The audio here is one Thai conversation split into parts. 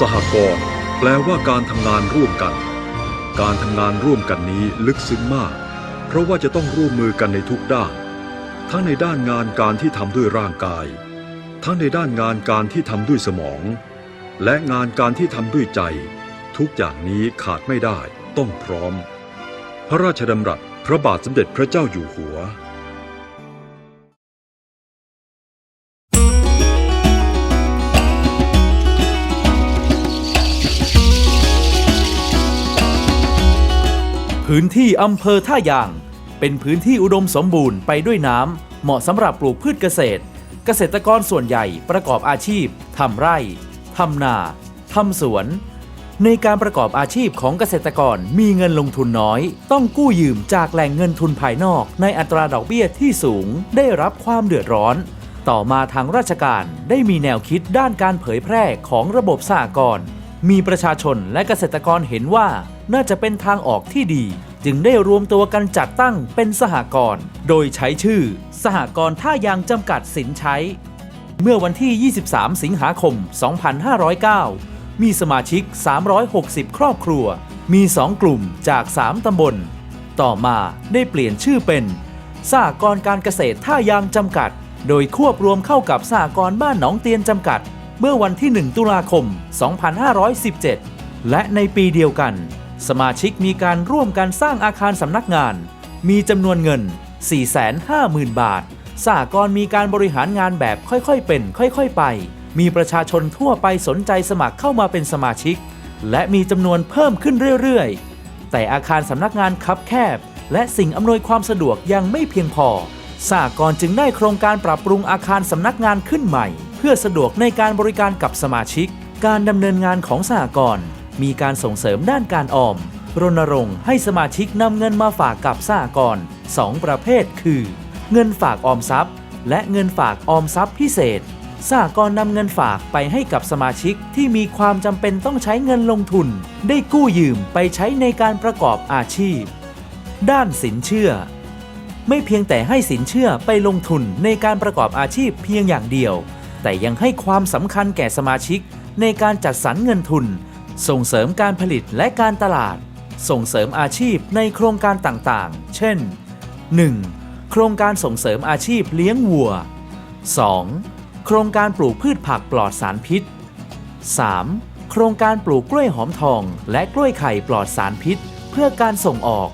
สหกรณ์แปลว่าการทำงานร่วมกัน การทำงานร่วมกันนี้ลึกซึ้งมาก เพราะว่าจะต้องร่วมมือกันในทุกด้าน ทั้งในด้านงานการที่ทำด้วยร่างกาย ทั้งในด้านงานการที่ทำด้วยสมอง และงานการที่ทำด้วยใจ ทุกอย่างนี้ขาดไม่ได้ ต้องพร้อม พระราชดำรัสพระบาทสมเด็จพระเจ้าอยู่หัว พื้นที่อำเภอท่ายาง เป็นพื้นที่อุดมสมบูรณ์ไปด้วยน้ำเหมาะสำหรับปลูกพืชเกษตร เกษตรกรส่วนใหญ่ประกอบอาชีพทำไร่ทำนาทำสวน ในการประกอบอาชีพของเกษตรกรมีเงินลงทุนน้อย ต้องกู้ยืมจากแหล่งเงินทุนภายนอก ในอัตราดอกเบี้ยที่สูงได้รับความเดือดร้อน ต่อมาทางราชการได้มีแนวคิดด้านการเผยแพร่ของระบบสหกรณ์มีประชาชนและเกษตรกรเห็นว่าน่าจะเป็นทางออกที่ดี จึงได้รวมตัวกันจัดตั้งเป็นสหกรณ์โดยใช้ชื่อ สหกรณ์ท่ายางจำกัดสินใช้ เมื่อวันที่ 23 สิงหาคม 2509 มีสมาชิก 360 ครอบครัว มี 2 กลุ่มจาก 3 ตำบล ต่อมาได้เปลี่ยนชื่อเป็น สหกรณ์การเกษตรท่ายางจำกัด โดยควบรวมเข้ากับสหกรณ์บ้านหนองเตียนจำกัด เมื่อวันที่ 1 ตุลาคม 2517 และในปีเดียวกัน สมาชิกมีการร่วมกันสร้างอาคารสำนักงาน มีจำนวนเงิน 450,000 บาท สหกรณ์มีการบริหารงานแบบค่อยๆเป็น ค่อยๆไป มีประชาชนทั่วไปสนใจสมัครเข้ามาเป็นสมาชิก และมีจำนวนเพิ่มขึ้นเรื่อยๆ แต่อาคารสำนักงานคับแคบ และสิ่งอำนวยความสะดวกยังไม่เพียงพอสหกรณ์จึงได้โครงการปรับปรุงอาคารสำนักงานขึ้นใหม่ เพื่อสะดวกในการบริการกับสมาชิก การดำเนินงานของสหกรณ์ มีการส่งเสริมด้านการออม รณรงค์ให้สมาชิกนำเงินมาฝากกับสหกรณ์สองประเภทคือ เงินฝากออมทรัพย์ และเงินฝากออมทรัพย์พิเศษสหกรณ์นำเงินฝากไปให้กับสมาชิกที่มีความจำเป็นต้องใช้เงินลงทุน ได้กู้ยืมไปใช้ในการประกอบอาชีพ ด้านสินเชื่อ ไม่เพียงแต่ให้สินเชื่อไปลงทุนในการประกอบอาชีพเพียงอย่างเดียว แต่ยังให้ความสำคัญแก่สมาชิกในการจัดสรรเงินทุน ส่งเสริมการผลิตและการตลาด ส่งเสริมอาชีพในโครงการต่างๆ เช่น 1. โครงการส่งเสริมอาชีพเลี้ยงวัว 2. โครงการปลูกพืชผักปลอดสารพิษ 3. โครงการปลูกกล้วยหอมทอง และกล้วยไข่ปลอดสารพิษ เพื่อการส่งออก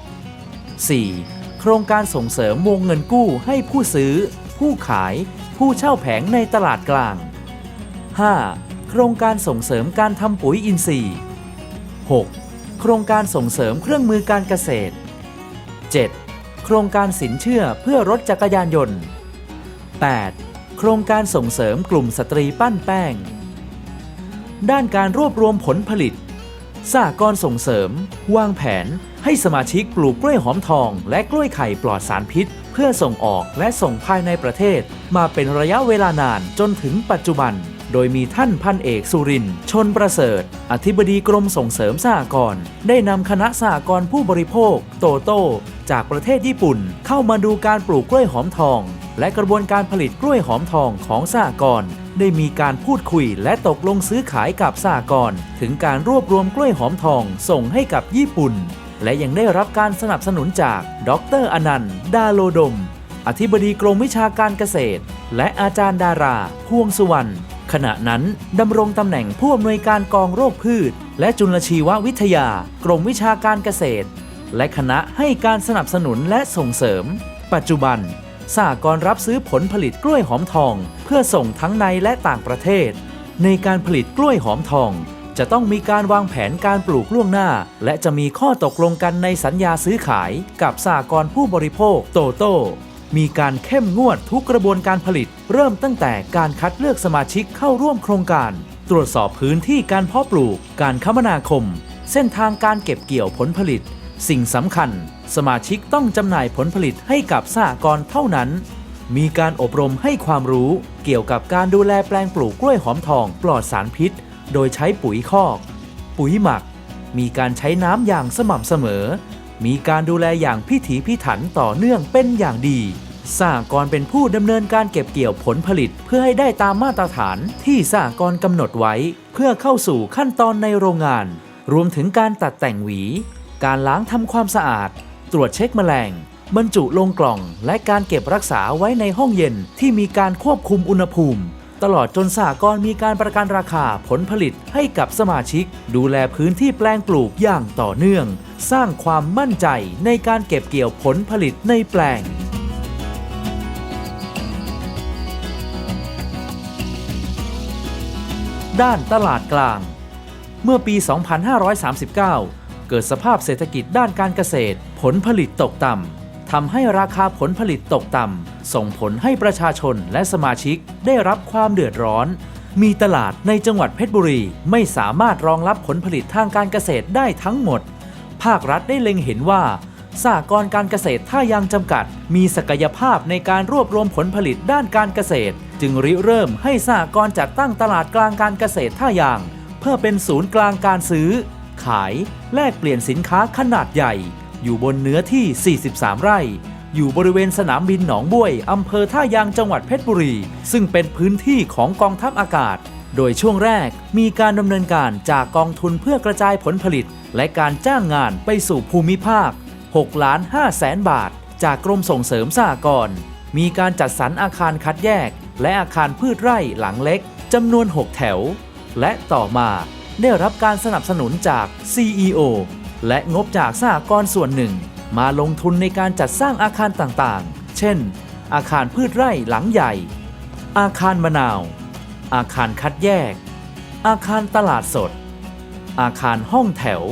4. โครงการส่งเสริมวงเงินกู้ให้ผู้ซื้อ ผู้ขาย ผู้เช่าแผงในตลาดกลาง 5. โครงการส่งเสริมการทำปุ๋ยอินทรีย์ 6. โครงการส่งเสริมเครื่องมือการเกษตร 7. โครงการสินเชื่อเพื่อรถจักรยานยนต์ 8. โครงการส่งเสริมกลุ่มสตรีปั้นแป้ง ด้านการรวบรวมผลผลิตสหกรณ์ส่งเสริม วางแผนให้สมาชิกปลูกกล้วยหอมทอง และกล้วยไข่ปลอดสารพิษ เพื่อส่งออกและส่งภายในประเทศ มาเป็นระยะเวลานานจนถึงปัจจุบัน โดยมีท่านพันเอกสุรินทร์ชนประเสริฐ อธิบดีกรมส่งเสริมสหกรณ์ได้นำคณะสหกรณ์ผู้บริโภค โตโต้จากประเทศญี่ปุ่น เข้ามาดูการปลูกกล้วยหอมทอง และกระบวนการผลิตกล้วยหอมทองของสหกรณ์ได้มีการพูดคุยและตกลงซื้อขายกับสหกรณ์ถึงการรวบรวมกล้วยหอมทองส่งให้กับญี่ปุ่น และยังได้รับการสนับสนุนจาก ดรอนันต์ ดาโลดม อธิบดีกรมวิชาการเกษตร และอาจารย์ดารา พวงสุวรรณ ขณะนั้นดำรงตำแหน่งผู้อำนวยการกองโรคพืช และจุลชีววิทยากรมวิชาการเกษตร และคณะให้การสนับสนุนและส่งเสริม ปัจจุบันสหกรณ์รับซื้อผลผลิตกล้วยหอมทอง เพื่อส่งทั้งในและต่างประเทศ ในการผลิตกล้วยหอมทอง จะต้องมีการวางแผนการปลูกล่วงหน้า และจะมีข้อตกลงกันในสัญญาซื้อขายกับสหกรณ์ผู้บริโภคโตโต้ มีการเข้มงวดทุกกระบวนการผลิต เริ่มตั้งแต่การคัดเลือกสมาชิกเข้าร่วมโครงการ ตรวจสอบพื้นที่การเพาะปลูก การคมนาคม เส้นทางการเก็บเกี่ยวผลผลิต สิ่งสำคัญ สมาชิกต้องจำหน่ายผลผลิตให้กับสหกรณ์เท่านั้น มีการอบรมให้ความรู้เกี่ยวกับการดูแลแปลงปลูกกล้วยหอมทองปลอดสารพิษ โดยใช้ปุ๋ยคอก ปุ๋ยหมัก มีการใช้น้ำอย่างสม่ำเสมอ มีการดูแลอย่างพิถีพิถันต่อเนื่องเป็นอย่างดีสหกรณ์เป็นผู้ดำเนินการเก็บเกี่ยวผลผลิตเพื่อให้ได้ตามมาตรฐานที่สหกรณ์กำหนดไว้ เพื่อเข้าสู่ขั้นตอนในโรงงาน รวมถึงการตัดแต่งหวี การล้างทำความสะอาด ตรวจเช็คแมลง บรรจุลงกล่อง และการเก็บรักษาไว้ในห้องเย็นที่มีการควบคุมอุณหภูมิ ตลอดจนสหกรณ์มีการประกันราคาผลผลิตให้กับสมาชิก ดูแลพื้นที่แปลงปลูกอย่างต่อเนื่อง สร้างความมั่นใจในการเก็บเกี่ยวผลผลิตในแปลงด้านตลาดกลาง เมื่อปี 2539 เกิดสภาพเศรษฐกิจด้านการเกษตร ผลผลิตตกต่ำทำให้ราคาผลผลิตตกต่ำ ส่งผลให้ประชาชนและสมาชิกได้รับความเดือดร้อน มีตลาดในจังหวัดเพชรบุรี ไม่สามารถรองรับผลผลิตทางการเกษตรได้ทั้งหมด ภาครัฐได้เล็งเห็นว่าสหกรณ์การเกษตรท่ายางจำกัด มีศักยภาพในการรวบรวมผลผลิตด้านการเกษตร จึงริเริ่มให้สหกรณ์จัดตั้งตลาดกลางการเกษตรท่ายาง เพื่อเป็นศูนย์กลางการซื้อ ขาย แลกเปลี่ยนสินค้าขนาดใหญ่ อยู่บนเนื้อที่ 43 ไร่ อยู่บริเวณสนามบินหนองบ้วยอำเภอท่ายางจังหวัดเพชรบุรี ซึ่งเป็นพื้นที่ของกองทัพอากาศ โดยช่วงแรกมีการดำเนินการจากกองทุนเพื่อกระจายผลผลิต และการจ้างงานไปสู่ภูมิภาค6ล้าน5แสนบาท จากกรมส่งเสริมสหกรณ์มีการจัดสรรอาคารคัดแยก และอาคารพืชไร่หลังเล็กจำนวน 6 แถว และต่อมาได้รับการสนับสนุนจาก CEO และงบจากสหกรณ์ส่วนหนึ่ง มาลงทุนในการจัดสร้างอาคารต่างๆ เช่น อาคารพืชไร่หลังใหญ่ อาคารมะนาว อาคารคัดแยก อาคารตลาดสด อาคารห้องแถว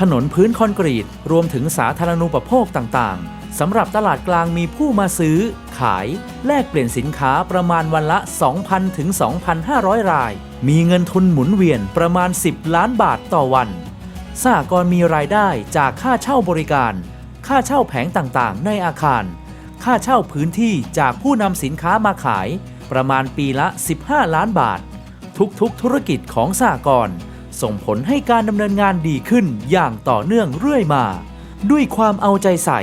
ถนนพื้นคอนกรีตรวมถึงสาธารณูปโภคต่างๆสำหรับตลาดกลางมีผู้มาซื้อ ขาย แลกเปลี่ยนสินค้าประมาณวันละ 2,000 ถึง 2,500 ราย มีเงินทุนหมุนเวียนประมาณ 10 ล้านบาทต่อวันสหกรณ์มีรายได้จากค่าเช่าบริการ ค่าเช่าแผงต่างๆ ในอาคาร ค่าเช่าพื้นที่จากผู้นำสินค้ามาขาย ประมาณปีละ 15 ล้านบาท ทุกๆ ธุรกิจของสหกรณ์ส่งผลให้การดำเนินงานดีขึ้นอย่างต่อเนื่องเรื่อยมา ด้วยความเอาใจใส่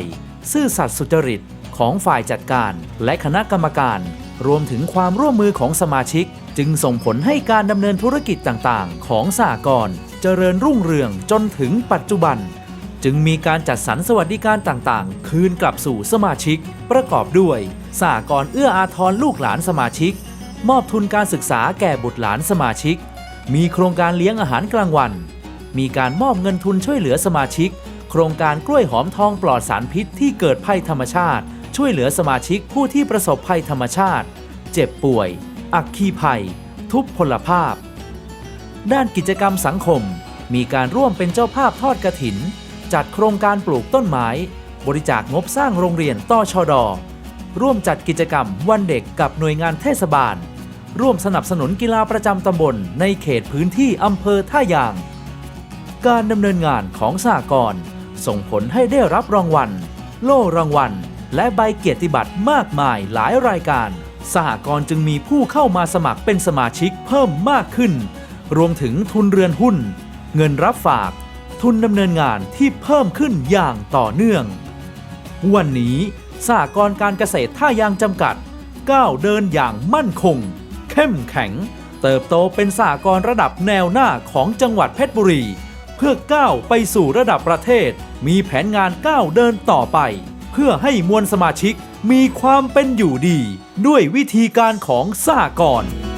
ซื่อสัตย์สุจริตของฝ่ายจัดการและคณะกรรมการ รวมถึงความร่วมมือของสมาชิก จึงส่งผลให้การดำเนินธุรกิจต่างๆ ของสหกรณ์เจริญรุ่งเรืองจนถึงปัจจุบัน จึงมีการจัดสรรสวัสดิการต่างๆ คืนกลับสู่สมาชิก ประกอบด้วยสหกรณ์เอื้ออาทรลูกหลานสมาชิก มอบทุนการศึกษาแก่บุตรหลานสมาชิก มีโครงการเลี้ยงอาหารกลางวัน มีการมอบเงินทุนช่วยเหลือสมาชิก โครงการกล้วยหอมทองปลอดสารพิษที่เกิดภัยธรรมชาติ ช่วยเหลือสมาชิกผู้ที่ประสบภัยธรรมชาติ เจ็บป่วย อักคีภัย ทุพพลภาพ ด้านกิจกรรมสังคม มีการร่วมเป็นเจ้าภาพทอดกระถิน จัดโครงการปลูกต้นไม้ บริจาคงบสร้างโรงเรียนต้อชอดอร่วมจัดกิจกรรมวันเด็กกับหน่วยงานเทศบาล ร่วมสนับสนุนกีฬาประจำตำบลในเขตพื้นที่อำเภอท่ายาง การดำเนินงานของสหกรณ์ส่งผลให้ได้รับรางวัล โล่รางวัล และใบเกียรติบัตรมากมายหลายรายการ สหกรณ์จึงมีผู้เข้ามาสมัครเป็นสมาชิกเพิ่มมากขึ้น รวมถึงทุนเรือนหุ้น เงินรับฝาก ทุนดำเนินงานที่เพิ่มขึ้นอย่างต่อเนื่อง วันนี้สหกรณ์การเกษตรท่ายางจำกัด ก้าวเดินอย่างมั่นคง เข้มแข็ง เติบโตเป็นสหกรณ์ระดับแนวหน้าของจังหวัดเพชรบุรี เพื่อก้าวไปสู่ระดับประเทศ มีแผนงานก้าวเดินต่อไป เพื่อให้มวลสมาชิกมีความเป็นอยู่ดี ด้วยวิธีการของสหกรณ์